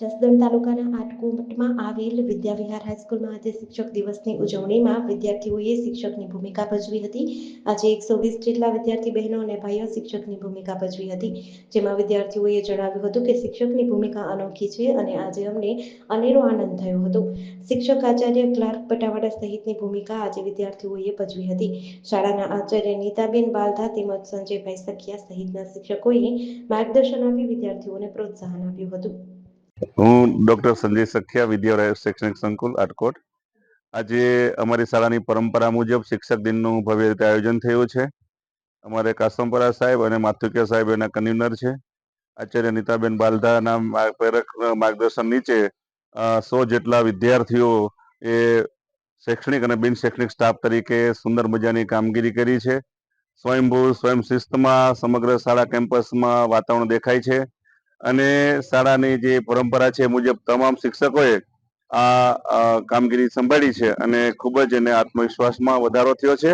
જસદણ તાલુકાના આટકોટમાં આવેલ વિદ્યાવિહાર હાઈસ્કૂલમાં આજે શિક્ષક દિવસની ઉજવણીમાં વિદ્યાર્થીઓએ શિક્ષકની ભૂમિકા ભજવી હતી. આજે એકસો વીસ જેટલા વિદ્યાર્થી બહેનો અને ભાઈઓ શિક્ષકની ભૂમિકા ભજવી હતી. જેમાં વિદ્યાર્થીઓએ જણાવ્યું હતું કે શિક્ષકની ભૂમિકા અનોખી છે અને આજે અમને અનેરો આનંદ થયો હતો. શિક્ષક આચાર્ય ક્લાર્ક પટાવાડા સહિતની ભૂમિકા આજે વિદ્યાર્થીઓએ ભજવી હતી. શાળાના આચાર્ય નીતાબેન બાલધા તેમજ સંજયભાઈ સખિયા સહિતના શિક્ષકોએ માર્ગદર્શન આપી વિદ્યાર્થીઓને પ્રોત્સાહન આપ્યું હતું. હું ડોક્ટર સંજય સખિયા, વિદ્યાલય શૈક્ષણિક સંકુલ, આટકોટ. આજે અમારી શાળાની પરંપરા મુજબ શિક્ષક દિનનું ભવ્ય રીતે આયોજન થયું છે. અમારે કાસમપરા સાહેબ અને માથુકિયા સાહેબ એના કન્વીનર છે. આચાર્ય નીતાબેન બાલધાના માર્ગદર્શન નીચે સો જેટલા વિદ્યાર્થીઓ એ શૈક્ષણિક અને બિન શૈક્ષણિક સ્ટાફ તરીકે સુંદર મજાની કામગીરી કરી છે. સ્વયંભૂ સ્વયં શિસ્તમાં સમગ્ર શાળા કેમ્પસમાં વાતાવરણ દેખાય છે. અને શાળાની જે પરંપરા છે મુજબ તમામ શિક્ષકોએ આ કામગીરી સંભાળી છે અને ખૂબ જ એને આત્મવિશ્વાસમાં વધારો થયો છે.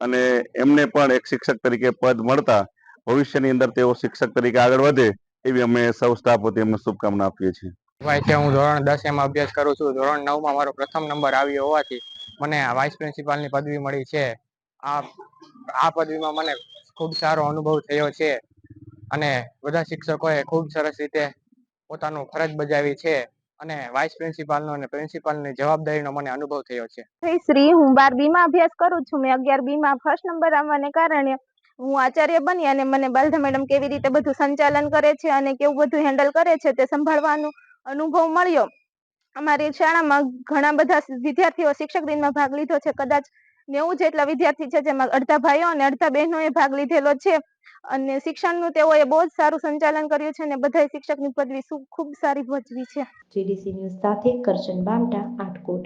અને એમને પણ એક શિક્ષક તરીકે પદ મળતા ભવિષ્યની અંદર તેઓ શિક્ષક તરીકે આગળ વધે એવી અમે સૌ સ્ટાફ વતી શુભકામના આપીએ છીએ. ભાઈ કે હું ધોરણ દસ એમાં અભ્યાસ કરું છું. ધોરણ નવમાં મારો પ્રથમ નંબર આવ્યો હોવાથી મને વાઇસ પ્રિન્સિપાલની પદવી મળી છે. આ આ પદવીમાં મને ખૂબ સારો અનુભવ થયો છે. અને બધા શિક્ષકોએ ખૂબ સરસ રીતે પોતાનું ફરજ બજાવી છે અને વાઇસ પ્રિન્સિપાલનો અને પ્રિન્સિપાલની જવાબદારીનો મને અનુભવ થયો છે. શ્રી, હું બાર બીમાં અભ્યાસ કરું છું. મેં અગિયાર બીમાં ફર્સ્ટ નંબર આવવાને કારણે હું આચાર્ય બની અને મને બાલધા મેડમ કેવી રીતે બધું સંચાલન કરે છે અને કેવું બધું હેન્ડલ કરે છે તે સંભાળવાનો અનુભવ મળ્યો. અમારી શાળામાં ઘણા બધા વિદ્યાર્થીઓ શિક્ષક દિનમાં ભાગ લીધો છે. કદાચ નેવું જેટલા વિદ્યાર્થી છે જેમાં અડધા ભાઈઓ અને અડધા બહેનોએ ભાગ લીધેલો છે. અને શિક્ષણનું તેઓએ બહુ જ સારું સંચાલન કર્યું છે અને બધા શિક્ષકની પદવી ખૂબ સારી ભજવી છે. જીડીસી ન્યૂઝ સાથે કરશન બામટા આટકોટ.